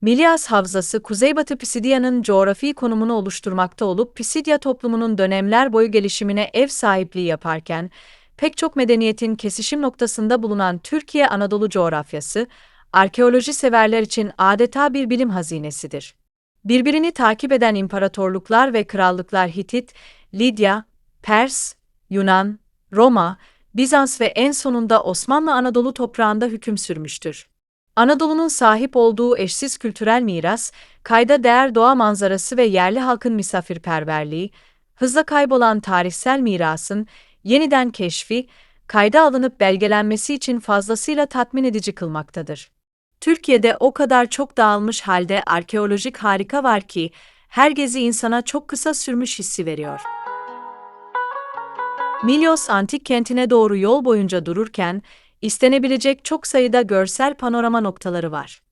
Milyas Havzası, Kuzeybatı Pisidia'nın coğrafi konumunu oluşturmakta olup Pisidya toplumunun dönemler boyu gelişimine ev sahipliği yaparken, pek çok medeniyetin kesişim noktasında bulunan Türkiye Anadolu coğrafyası, arkeoloji severler için adeta bir bilim hazinesidir. Birbirini takip eden imparatorluklar ve krallıklar Hitit, Lidya, Pers, Yunan, Roma, Bizans ve en sonunda Osmanlı Anadolu toprağında hüküm sürmüştür. Anadolu'nun sahip olduğu eşsiz kültürel miras, kayda değer doğa manzarası ve yerli halkın misafirperverliği, hızla kaybolan tarihsel mirasın yeniden keşfi, kayda alınıp belgelenmesi için fazlasıyla tatmin edici kılmaktadır. Türkiye'de o kadar çok dağılmış halde arkeolojik harika var ki, her gezi insana çok kısa sürmüş hissi veriyor. Milos antik kentine doğru yol boyunca dururken, istenebilecek çok sayıda görsel panorama noktaları var.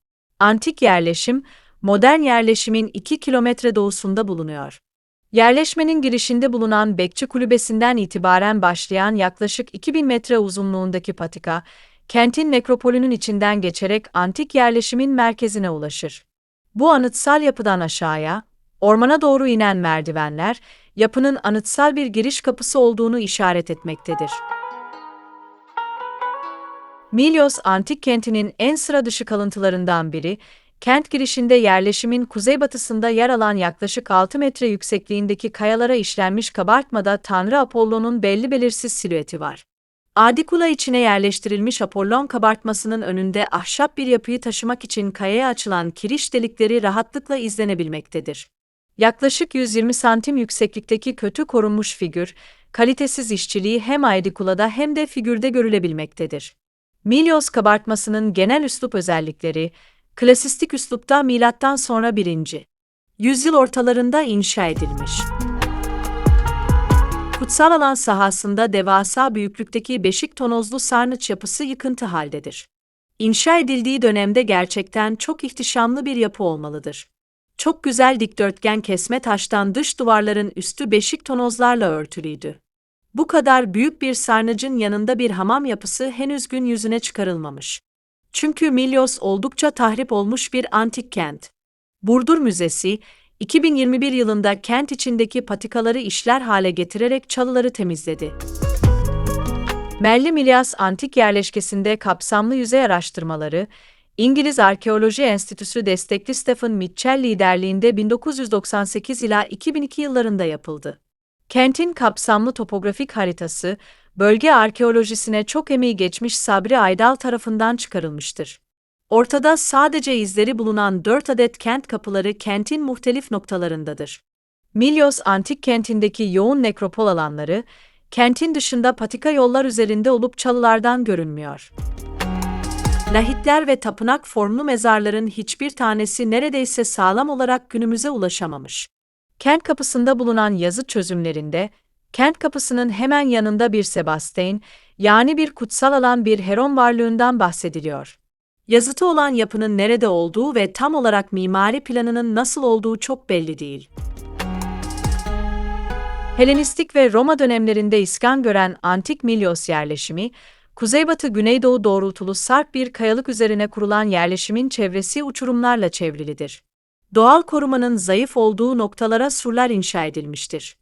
Antik yerleşim, modern yerleşimin 2 kilometre doğusunda bulunuyor. Yerleşmenin girişinde bulunan Bekçi Kulübesi'nden itibaren başlayan yaklaşık 2000 metre uzunluğundaki patika, kentin nekropolünün içinden geçerek antik yerleşimin merkezine ulaşır. Bu anıtsal yapıdan aşağıya, ormana doğru inen merdivenler, yapının anıtsal bir giriş kapısı olduğunu işaret etmektedir. Milyos antik kentinin en sıra dışı kalıntılarından biri, kent girişinde yerleşimin kuzeybatısında yer alan yaklaşık 6 metre yüksekliğindeki kayalara işlenmiş kabartmada Tanrı Apollon'un belli belirsiz silüeti var. Adikula içine yerleştirilmiş Apollon kabartmasının önünde ahşap bir yapıyı taşımak için kayaya açılan kiriş delikleri rahatlıkla izlenebilmektedir. Yaklaşık 120 santim yükseklikteki kötü korunmuş figür, kalitesiz işçiliği hem Adikula'da hem de figürde görülebilmektedir. Milyos kabartmasının genel üslup özellikleri, klasistik üslupta milattan sonra 1. yüzyıl ortalarında inşa edilmiş. Kutsal alan sahasında devasa büyüklükteki beşik tonozlu sarnıç yapısı yıkıntı haldedir. İnşa edildiği dönemde gerçekten çok ihtişamlı bir yapı olmalıdır. Çok güzel dikdörtgen kesme taştan dış duvarların üstü beşik tonozlarla örtülüydü. Bu kadar büyük bir sarnıcın yanında bir hamam yapısı henüz gün yüzüne çıkarılmamış. Çünkü Milyos oldukça tahrip olmuş bir antik kent. Burdur Müzesi, 2021 yılında kent içindeki patikaları işler hale getirerek çalıları temizledi. Merli Milyas Antik Yerleşkesi'nde kapsamlı yüzey araştırmaları, İngiliz Arkeoloji Enstitüsü destekli Stephen Mitchell liderliğinde 1998 ila 2002 yıllarında yapıldı. Kentin kapsamlı topografik haritası, bölge arkeolojisine çok emeği geçmiş Sabri Aydal tarafından çıkarılmıştır. Ortada sadece izleri bulunan dört adet kent kapıları kentin muhtelif noktalarındadır. Milyos antik kentindeki yoğun nekropol alanları, kentin dışında patika yollar üzerinde olup çalılardan görünmüyor. Lahitler ve tapınak formlu mezarların hiçbir tanesi neredeyse sağlam olarak günümüze ulaşamamış. Kent kapısında bulunan yazı çözümlerinde, kent kapısının hemen yanında bir Sebastein, yani bir kutsal alan bir Heron varlığından bahsediliyor. Yazıtı olan yapının nerede olduğu ve tam olarak mimari planının nasıl olduğu çok belli değil. Helenistik ve Roma dönemlerinde iskan gören antik Milyos yerleşimi, kuzeybatı-güneydoğu doğrultulu sarp bir kayalık üzerine kurulan yerleşimin çevresi uçurumlarla çevrilidir. Doğal korumanın zayıf olduğu noktalara surlar inşa edilmiştir.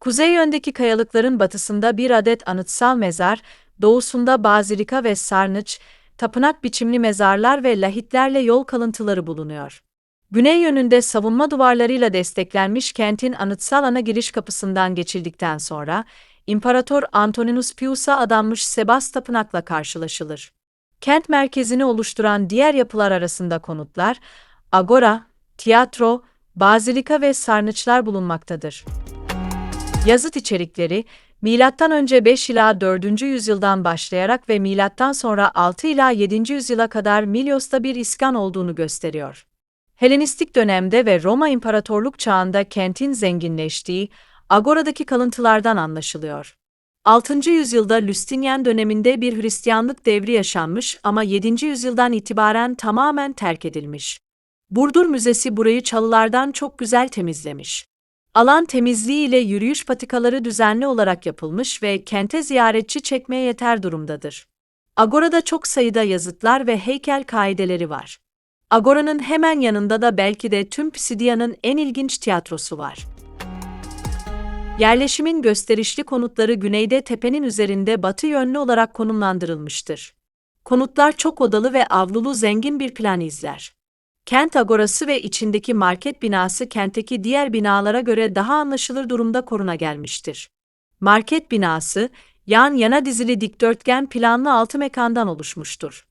Kuzey yöndeki kayalıkların batısında bir adet anıtsal mezar, doğusunda bazilika ve sarnıç, tapınak biçimli mezarlar ve lahitlerle yol kalıntıları bulunuyor. Güney yönünde savunma duvarlarıyla desteklenmiş kentin anıtsal ana giriş kapısından geçildikten sonra, İmparator Antoninus Pius'a adanmış Sebas Tapınak'la karşılaşılır. Kent merkezini oluşturan diğer yapılar arasında konutlar, agora, tiyatro, bazilika ve sarnıçlar bulunmaktadır. Yazıt içerikleri, Milattan önce 5 ila 4. yüzyıldan başlayarak ve milattan sonra 6 ila 7. yüzyıla kadar Milyos'ta bir iskan olduğunu gösteriyor. Helenistik dönemde ve Roma İmparatorluk çağında kentin zenginleştiği, Agora'daki kalıntılardan anlaşılıyor. 6. yüzyılda Lüstinyen döneminde bir Hristiyanlık devri yaşanmış ama 7. yüzyıldan itibaren tamamen terk edilmiş. Burdur Müzesi burayı çalılardan çok güzel temizlemiş. Alan temizliği ile yürüyüş patikaları düzenli olarak yapılmış ve kente ziyaretçi çekmeye yeter durumdadır. Agora'da çok sayıda yazıtlar ve heykel kaideleri var. Agora'nın hemen yanında da belki de tüm Pisidia'nın en ilginç tiyatrosu var. Yerleşimin gösterişli konutları güneyde tepenin üzerinde batı yönlü olarak konumlandırılmıştır. Konutlar çok odalı ve avlulu zengin bir plan izler. Kent agorası ve içindeki market binası kentteki diğer binalara göre daha anlaşılır durumda koruna gelmiştir. Market binası, yan yana dizili dikdörtgen planlı altı mekandan oluşmuştur.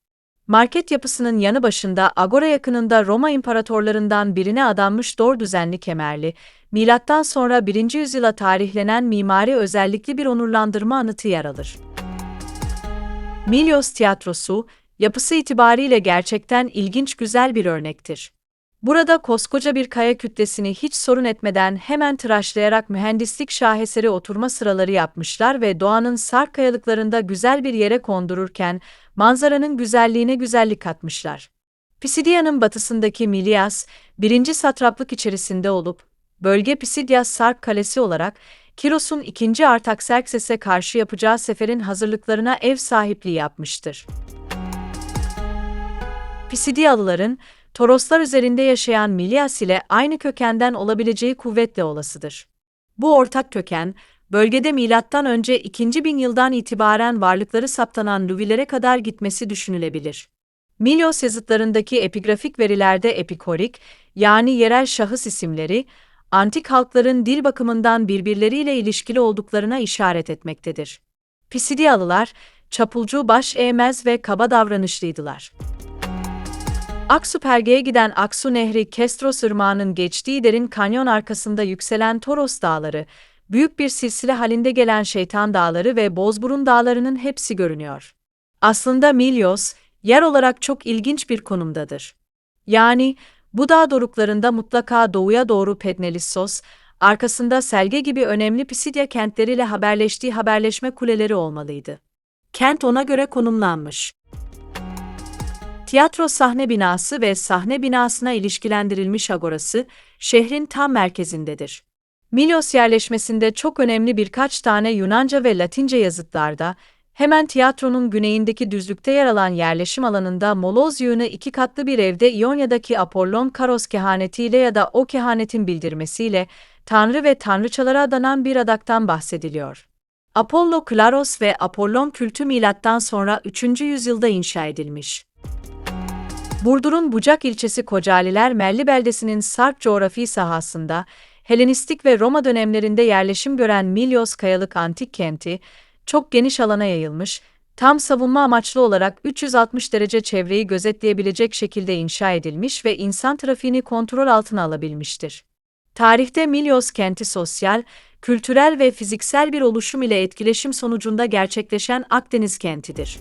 Market yapısının yanı başında agora yakınında Roma imparatorlarından birine adanmış dor düzenli kemerli, milattan sonra 1. yüzyıla tarihlenen mimari özellikli bir onurlandırma anıtı yer alır. Milos Tiyatrosu, yapısı itibariyle gerçekten ilginç güzel bir örnektir. Burada koskoca bir kaya kütlesini hiç sorun etmeden hemen tıraşlayarak mühendislik şaheseri oturma sıraları yapmışlar ve doğanın sarp kayalıklarında güzel bir yere kondururken manzaranın güzelliğine güzellik katmışlar. Pisidia'nın batısındaki Milyas, birinci satraplık içerisinde olup, bölge Pisidias Sarp Kalesi olarak Kiros'un ikinci Artaxerxes'e karşı yapacağı seferin hazırlıklarına ev sahipliği yapmıştır. Pisidiyalıların, Toroslar üzerinde yaşayan Milyas ile aynı kökenden olabileceği kuvvetle olasıdır. Bu ortak köken, bölgede milattan önce 2000 yıldan itibaren varlıkları saptanan Luvilere kadar gitmesi düşünülebilir. Milyos yazıtlarındaki epigrafik verilerde epikorik, yani yerel şahıs isimleri, antik halkların dil bakımından birbirleriyle ilişkili olduklarına işaret etmektedir. Pisidyalılar, çapulcu baş eğmez ve kaba davranışlıydılar. Aksu Perge'ye giden Aksu Nehri Kestros Irmağı'nın geçtiği derin kanyon arkasında yükselen Toros Dağları, büyük bir silsile halinde gelen Şeytan Dağları ve Bozburun Dağları'nın hepsi görünüyor. Aslında Milyos, yer olarak çok ilginç bir konumdadır. Yani, bu dağ doruklarında mutlaka doğuya doğru Pednelissos, arkasında Selge gibi önemli Pisidya kentleriyle haberleştiği haberleşme kuleleri olmalıydı. Kent ona göre konumlanmış. Tiyatro sahne binası ve sahne binasına ilişkilendirilmiş agorası, şehrin tam merkezindedir. Milos yerleşmesinde çok önemli birkaç tane Yunanca ve Latince yazıtlarda, hemen tiyatronun güneyindeki düzlükte yer alan yerleşim alanında moloz yığını iki katlı bir evde İonya'daki Apollon Karos kehanetiyle ya da o kehanetin bildirmesiyle tanrı ve tanrıçalara adanan bir adaktan bahsediliyor. Apollo Klaros ve Apollon kültü milattan sonra 3. yüzyılda inşa edilmiş. Burdur'un Bucak ilçesi Kocaliler Merli beldesinin Sarp coğrafi sahasında, Helenistik ve Roma dönemlerinde yerleşim gören Milyos Kayalık antik kenti, çok geniş alana yayılmış, tam savunma amaçlı olarak 360 derece çevreyi gözetleyebilecek şekilde inşa edilmiş ve insan trafiğini kontrol altına alabilmiştir. Tarihte Milyos kenti sosyal, kültürel ve fiziksel bir oluşum ile etkileşim sonucunda gerçekleşen Akdeniz kentidir.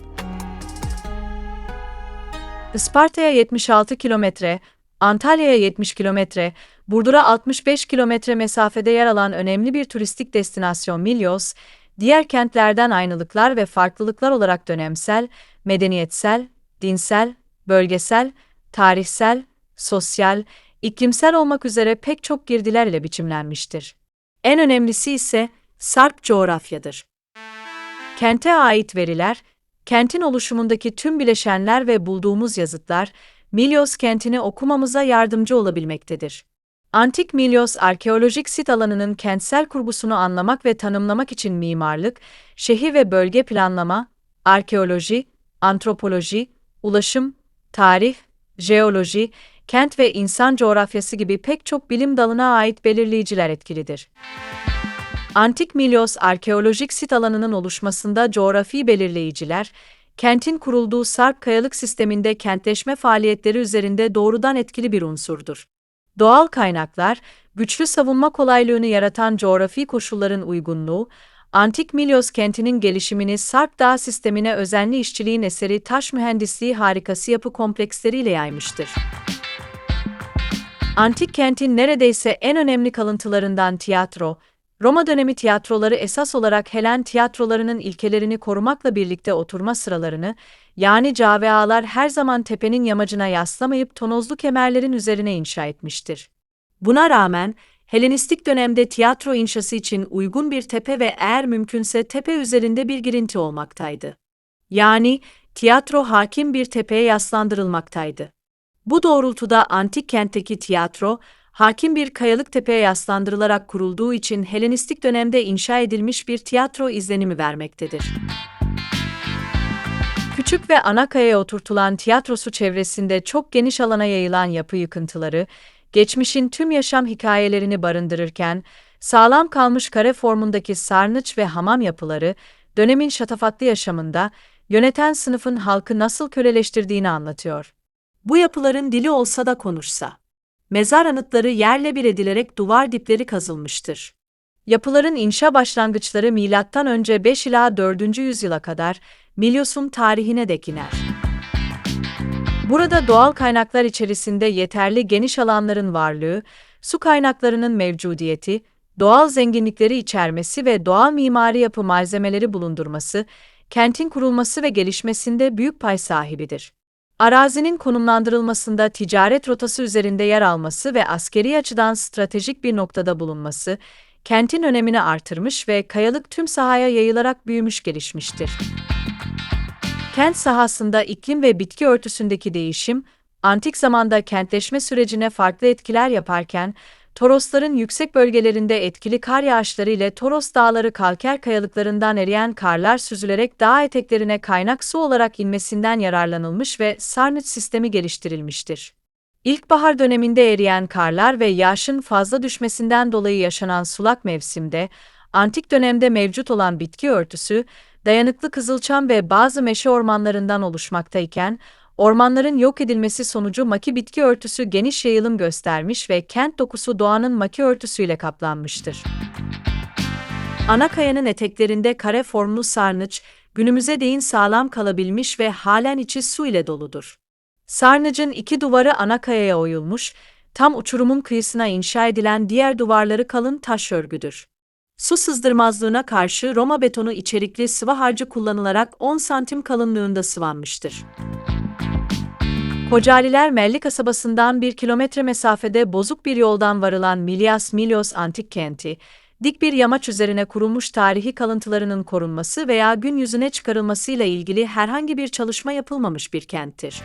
Isparta'ya 76 kilometre, Antalya'ya 70 kilometre, Burdur'a 65 kilometre mesafede yer alan önemli bir turistik destinasyon Milyos, diğer kentlerden aynılıklar ve farklılıklar olarak dönemsel, medeniyetsel, dinsel, bölgesel, tarihsel, sosyal, iklimsel olmak üzere pek çok girdiler ile biçimlenmiştir. En önemlisi ise Sarp coğrafyadır. Kente ait veriler, kentin oluşumundaki tüm bileşenler ve bulduğumuz yazıtlar, Milyos kentini okumamıza yardımcı olabilmektedir. Antik Milyos arkeolojik sit alanının kentsel kurgusunu anlamak ve tanımlamak için mimarlık, şehir ve bölge planlama, arkeoloji, antropoloji, ulaşım, tarih, jeoloji, kent ve insan coğrafyası gibi pek çok bilim dalına ait belirleyiciler etkilidir. Antik Milyos arkeolojik sit alanının oluşmasında coğrafi belirleyiciler, kentin kurulduğu sarp kayalık sisteminde kentleşme faaliyetleri üzerinde doğrudan etkili bir unsurdur. Doğal kaynaklar, güçlü savunma kolaylığını yaratan coğrafi koşulların uygunluğu, Antik Milyos kentinin gelişimini Sarp Dağ sistemine özenli işçiliğin eseri taş mühendisliği harikası yapı kompleksleriyle yaymıştır. Antik kentin neredeyse en önemli kalıntılarından tiyatro, Roma dönemi tiyatroları esas olarak Helen tiyatrolarının ilkelerini korumakla birlikte oturma sıralarını, yani cavealar her zaman tepenin yamacına yaslamayıp tonozlu kemerlerin üzerine inşa etmiştir. Buna rağmen, Helenistik dönemde tiyatro inşası için uygun bir tepe ve eğer mümkünse tepe üzerinde bir girinti olmaktaydı. Yani, tiyatro hakim bir tepeye yaslandırılmaktaydı. Bu doğrultuda antik kentteki tiyatro, hakim bir kayalık tepeye yaslandırılarak kurulduğu için Helenistik dönemde inşa edilmiş bir tiyatro izlenimi vermektedir. Küçük ve ana kayaya oturtulan tiyatrosu çevresinde çok geniş alana yayılan yapı yıkıntıları, geçmişin tüm yaşam hikayelerini barındırırken, sağlam kalmış kare formundaki sarnıç ve hamam yapıları, dönemin şatafatlı yaşamında, yöneten sınıfın halkı nasıl köleleştirdiğini anlatıyor. Bu yapıların dili olsa da konuşsa. Mezar anıtları yerle bir edilerek duvar dipleri kazılmıştır. Yapıların inşa başlangıçları önce 5 ila 4. yüzyıla kadar Milyos'un tarihine dek iner. Burada doğal kaynaklar içerisinde yeterli geniş alanların varlığı, su kaynaklarının mevcudiyeti, doğal zenginlikleri içermesi ve doğal mimari yapı malzemeleri bulundurması, kentin kurulması ve gelişmesinde büyük pay sahibidir. Arazinin konumlandırılmasında ticaret rotası üzerinde yer alması ve askeri açıdan stratejik bir noktada bulunması, kentin önemini artırmış ve kayalık tüm sahaya yayılarak büyümüş gelişmiştir. Kent sahasında iklim ve bitki örtüsündeki değişim, antik zamanda kentleşme sürecine farklı etkiler yaparken, Torosların yüksek bölgelerinde etkili kar yağışları ile Toros Dağları kalker kayalıklarından eriyen karlar süzülerek dağ eteklerine kaynak su olarak inmesinden yararlanılmış ve sarnıç sistemi geliştirilmiştir. İlkbahar döneminde eriyen karlar ve yağışın fazla düşmesinden dolayı yaşanan sulak mevsimde, antik dönemde mevcut olan bitki örtüsü, dayanıklı kızılçam ve bazı meşe ormanlarından oluşmaktayken, ormanların yok edilmesi sonucu maki bitki örtüsü geniş yayılım göstermiş ve kent dokusu doğanın maki örtüsüyle kaplanmıştır. Ana kayanın eteklerinde kare formlu sarnıç, günümüze değin sağlam kalabilmiş ve halen içi su ile doludur. Sarnıcın iki duvarı ana kayaya oyulmuş, tam uçurumun kıyısına inşa edilen diğer duvarları kalın taş örgüdür. Su sızdırmazlığına karşı Roma betonu içerikli sıvı harcı kullanılarak 10 santim kalınlığında sıvanmıştır. Kocaeliler Melli kasabasından bir kilometre mesafede bozuk bir yoldan varılan Milyas Milyos antik kenti, dik bir yamaç üzerine kurulmuş tarihi kalıntılarının korunması veya gün yüzüne çıkarılmasıyla ilgili herhangi bir çalışma yapılmamış bir kenttir.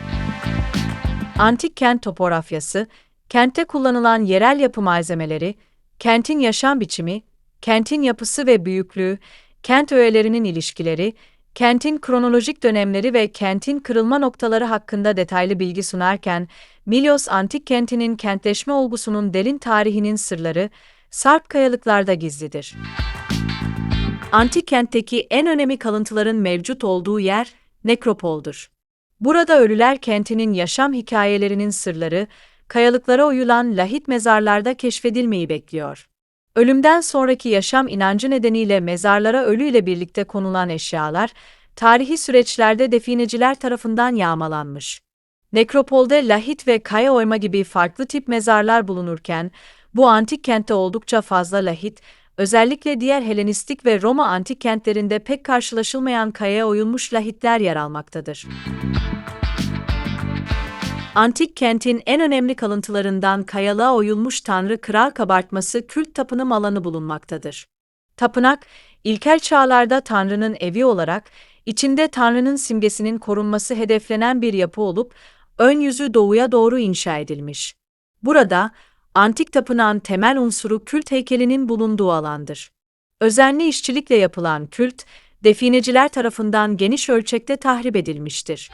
Antik kent topografyası, kentte kullanılan yerel yapı malzemeleri, kentin yaşam biçimi, kentin yapısı ve büyüklüğü, kent öğelerinin ilişkileri, kentin kronolojik dönemleri ve kentin kırılma noktaları hakkında detaylı bilgi sunarken, Milos antik kentinin kentleşme olgusunun derin tarihinin sırları, sarp kayalıklarda gizlidir. Antik kentteki en önemli kalıntıların mevcut olduğu yer, nekropoldur. Burada ölüler kentinin yaşam hikayelerinin sırları, kayalıklara oyulan lahit mezarlarda keşfedilmeyi bekliyor. Ölümden sonraki yaşam inancı nedeniyle mezarlara ölüyle birlikte konulan eşyalar, tarihi süreçlerde defineciler tarafından yağmalanmış. Nekropolde lahit ve kaya oyma gibi farklı tip mezarlar bulunurken, bu antik kentte oldukça fazla lahit, özellikle diğer Helenistik ve Roma antik kentlerinde pek karşılaşılmayan kayaya oyulmuş lahitler yer almaktadır. Antik kentin en önemli kalıntılarından kayalığa oyulmuş Tanrı Kral kabartması kült tapınım alanı bulunmaktadır. Tapınak, ilkel çağlarda Tanrı'nın evi olarak, içinde Tanrı'nın simgesinin korunması hedeflenen bir yapı olup, ön yüzü doğuya doğru inşa edilmiş. Burada, antik tapınağın temel unsuru kült heykelinin bulunduğu alandır. Özenli işçilikle yapılan kült, defineciler tarafından geniş ölçekte tahrip edilmiştir.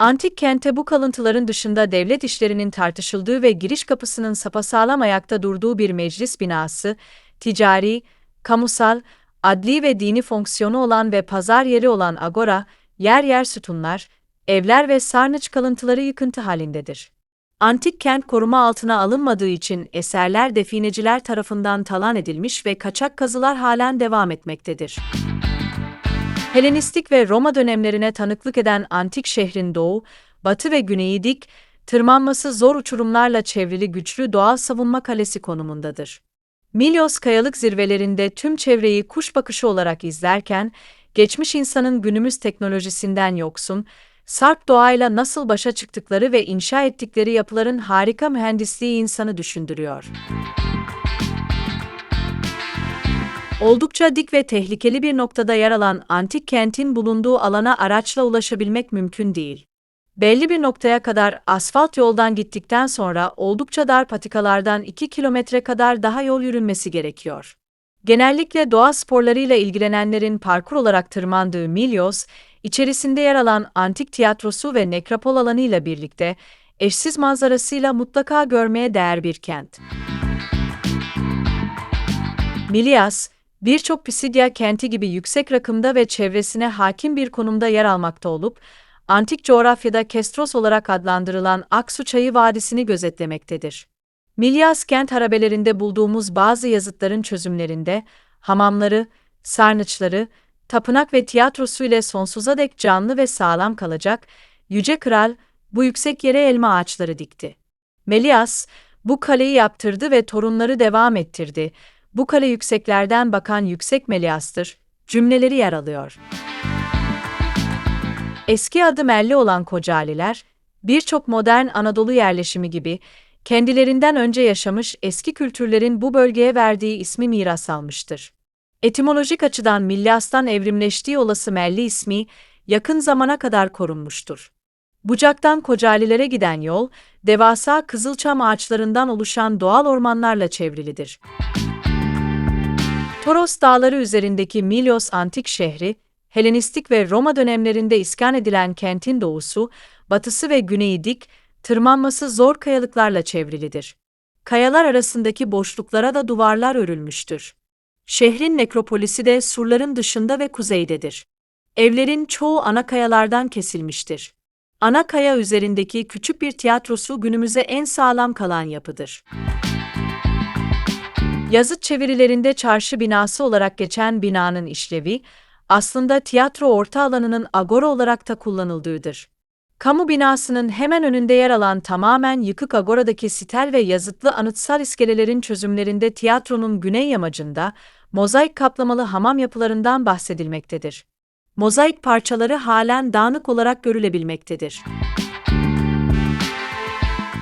Antik kente bu kalıntıların dışında devlet işlerinin tartışıldığı ve giriş kapısının sapasağlam ayakta durduğu bir meclis binası, ticari, kamusal, adli ve dini fonksiyonu olan ve pazar yeri olan agora, yer yer sütunlar, evler ve sarnıç kalıntıları yıkıntı halindedir. Antik kent koruma altına alınmadığı için eserler defineciler tarafından talan edilmiş ve kaçak kazılar halen devam etmektedir. Helenistik ve Roma dönemlerine tanıklık eden antik şehrin doğu, batı ve güneyi dik, tırmanması zor uçurumlarla çevrili güçlü doğal savunma kalesi konumundadır. Milos kayalık zirvelerinde tüm çevreyi kuş bakışı olarak izlerken, geçmiş insanın günümüz teknolojisinden yoksun, sarp doğayla nasıl başa çıktıkları ve inşa ettikleri yapıların harika mühendisliği insanı düşündürüyor. Oldukça dik ve tehlikeli bir noktada yer alan antik kentin bulunduğu alana araçla ulaşabilmek mümkün değil. Belli bir noktaya kadar asfalt yoldan gittikten sonra oldukça dar patikalardan 2 kilometre kadar daha yol yürünmesi gerekiyor. Genellikle doğa sporlarıyla ilgilenenlerin parkur olarak tırmandığı Milyos, içerisinde yer alan antik tiyatrosu ve nekropol alanıyla birlikte eşsiz manzarasıyla mutlaka görmeye değer bir kent. Milyas, birçok Pisidya kenti gibi yüksek rakımda ve çevresine hakim bir konumda yer almakta olup, antik coğrafyada Kestros olarak adlandırılan Aksu Çayı Vadisi'ni gözetlemektedir. Milyas kent harabelerinde bulduğumuz bazı yazıtların çözümlerinde, hamamları, sarnıçları, tapınak ve tiyatrosu ile sonsuza dek canlı ve sağlam kalacak, Yüce Kral, bu yüksek yere elma ağaçları dikti. Melias, bu kaleyi yaptırdı ve torunları devam ettirdi. Bu kale yükseklerden bakan yüksek Melias'tır, cümleleri yer alıyor. Eski adı Melli olan Kocaeliler, birçok modern Anadolu yerleşimi gibi, kendilerinden önce yaşamış eski kültürlerin bu bölgeye verdiği ismi miras almıştır. Etimolojik açıdan Milyas'tan evrimleştiği olası Melli ismi, yakın zamana kadar korunmuştur. Bucak'tan Kocaeli'lere giden yol, devasa kızılçam ağaçlarından oluşan doğal ormanlarla çevrilidir. Toros dağları üzerindeki Milos antik şehri, Helenistik ve Roma dönemlerinde iskan edilen kentin doğusu, batısı ve güneyi dik, tırmanması zor kayalıklarla çevrilidir. Kayalar arasındaki boşluklara da duvarlar örülmüştür. Şehrin nekropolisi de surların dışında ve kuzeydedir. Evlerin çoğu ana kayalardan kesilmiştir. Ana kaya üzerindeki küçük bir tiyatrosu günümüze en sağlam kalan yapıdır. Yazıt çevirilerinde çarşı binası olarak geçen binanın işlevi, aslında tiyatro orta alanının agora olarak da kullanıldığıdır. Kamu binasının hemen önünde yer alan tamamen yıkık agoradaki sitel ve yazıtlı anıtsal iskelelerin çözümlerinde tiyatronun güney yamacında mozaik kaplamalı hamam yapılarından bahsedilmektedir. Mozaik parçaları halen dağınık olarak görülebilmektedir.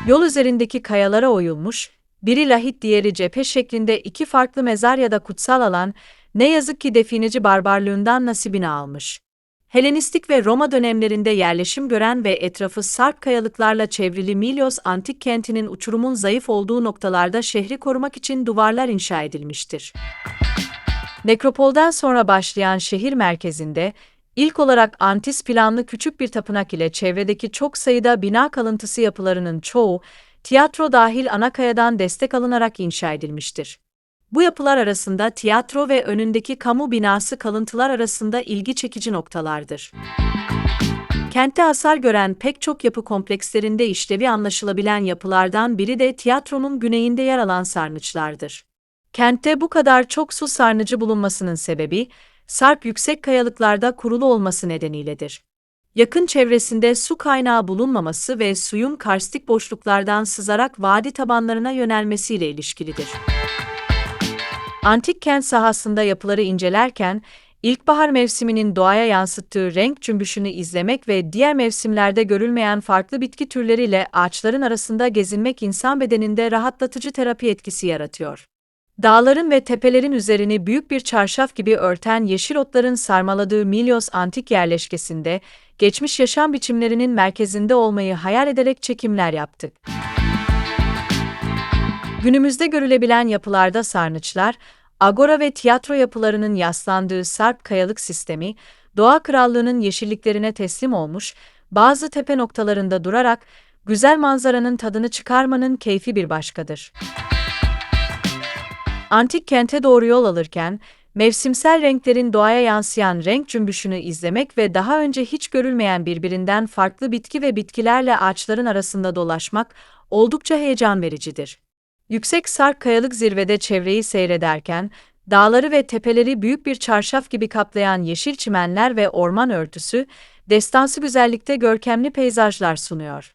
Yol üzerindeki kayalara oyulmuş, biri lahit diğeri cephe şeklinde iki farklı mezar ya da kutsal alan, ne yazık ki defineci barbarlığından nasibini almış. Helenistik ve Roma dönemlerinde yerleşim gören ve etrafı sarp kayalıklarla çevrili Milos antik kentinin uçurumun zayıf olduğu noktalarda şehri korumak için duvarlar inşa edilmiştir. Nekropolden sonra başlayan şehir merkezinde, ilk olarak antis planlı küçük bir tapınak ile çevredeki çok sayıda bina kalıntısı yapılarının çoğu, tiyatro dahil ana kayadan destek alınarak inşa edilmiştir. Bu yapılar arasında tiyatro ve önündeki kamu binası kalıntılar arasında ilgi çekici noktalardır. Kentte hasar gören pek çok yapı komplekslerinde işlevi anlaşılabilen yapılardan biri de tiyatronun güneyinde yer alan sarnıçlardır. Kentte bu kadar çok su sarnıcı bulunmasının sebebi, sarp yüksek kayalıklarda kurulu olması nedeniyledir. Yakın çevresinde su kaynağı bulunmaması ve suyun karstik boşluklardan sızarak vadi tabanlarına yönelmesiyle ilişkilidir. Antik kent sahasında yapıları incelerken, ilkbahar mevsiminin doğaya yansıttığı renk cümbüşünü izlemek ve diğer mevsimlerde görülmeyen farklı bitki türleriyle ağaçların arasında gezinmek insan bedeninde rahatlatıcı terapi etkisi yaratıyor. Dağların ve tepelerin üzerini büyük bir çarşaf gibi örten yeşil otların sarmaladığı Milyos antik yerleşkesinde, geçmiş yaşam biçimlerinin merkezinde olmayı hayal ederek çekimler yaptık. Günümüzde görülebilen yapılarda sarnıçlar, agora ve tiyatro yapılarının yaslandığı sarp kayalık sistemi, doğa krallığının yeşilliklerine teslim olmuş, bazı tepe noktalarında durarak güzel manzaranın tadını çıkarmanın keyfi bir başkadır. Antik kente doğru yol alırken, mevsimsel renklerin doğaya yansıyan renk cümbüşünü izlemek ve daha önce hiç görülmeyen birbirinden farklı bitki ve bitkilerle ağaçların arasında dolaşmak oldukça heyecan vericidir. Yüksek sarp kayalık zirvede çevreyi seyrederken, dağları ve tepeleri büyük bir çarşaf gibi kaplayan yeşil çimenler ve orman örtüsü, destansı güzellikte görkemli peyzajlar sunuyor.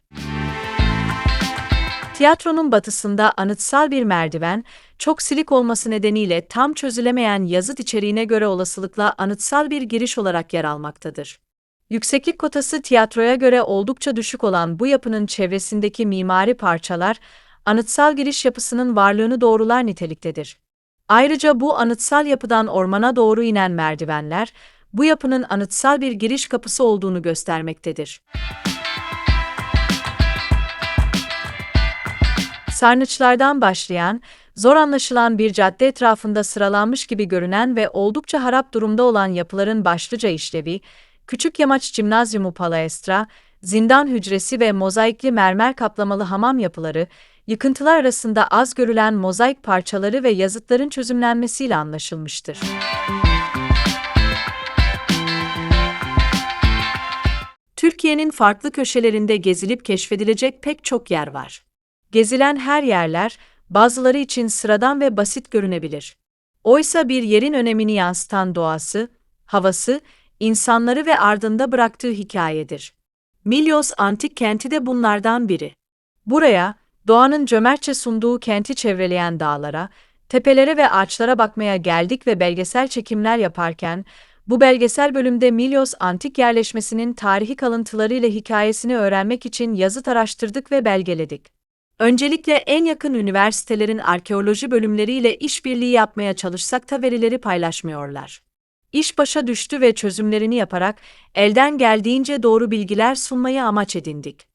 Tiyatronun batısında anıtsal bir merdiven, çok silik olması nedeniyle tam çözülemeyen yazıt içeriğine göre olasılıkla anıtsal bir giriş olarak yer almaktadır. Yükseklik kotası tiyatroya göre oldukça düşük olan bu yapının çevresindeki mimari parçalar, anıtsal giriş yapısının varlığını doğrular niteliktedir. Ayrıca bu anıtsal yapıdan ormana doğru inen merdivenler, bu yapının anıtsal bir giriş kapısı olduğunu göstermektedir. Sarnıçlardan başlayan, zor anlaşılan bir cadde etrafında sıralanmış gibi görünen ve oldukça harap durumda olan yapıların başlıca işlevi, Küçük Yamaç Cimnazyumu Palaestra, zindan hücresi ve mozaikli mermer kaplamalı hamam yapıları, yıkıntılar arasında az görülen mozaik parçaları ve yazıtların çözümlenmesiyle anlaşılmıştır. Türkiye'nin farklı köşelerinde gezilip keşfedilecek pek çok yer var. Gezilen her yerler, bazıları için sıradan ve basit görünebilir. Oysa bir yerin önemini yansıtan doğası, havası, insanları ve ardında bıraktığı hikayedir. Milyos antik kenti de bunlardan biri. Buraya, doğanın cömertçe sunduğu kenti çevreleyen dağlara, tepelere ve ağaçlara bakmaya geldik ve belgesel çekimler yaparken, bu belgesel bölümde Milyos antik yerleşmesinin tarihi kalıntılarıyla hikayesini öğrenmek için yazıt araştırdık ve belgeledik. Öncelikle en yakın üniversitelerin arkeoloji bölümleriyle işbirliği yapmaya çalışsak da verileri paylaşmıyorlar. İş başa düştü ve çözümlerini yaparak elden geldiğince doğru bilgiler sunmayı amaç edindik.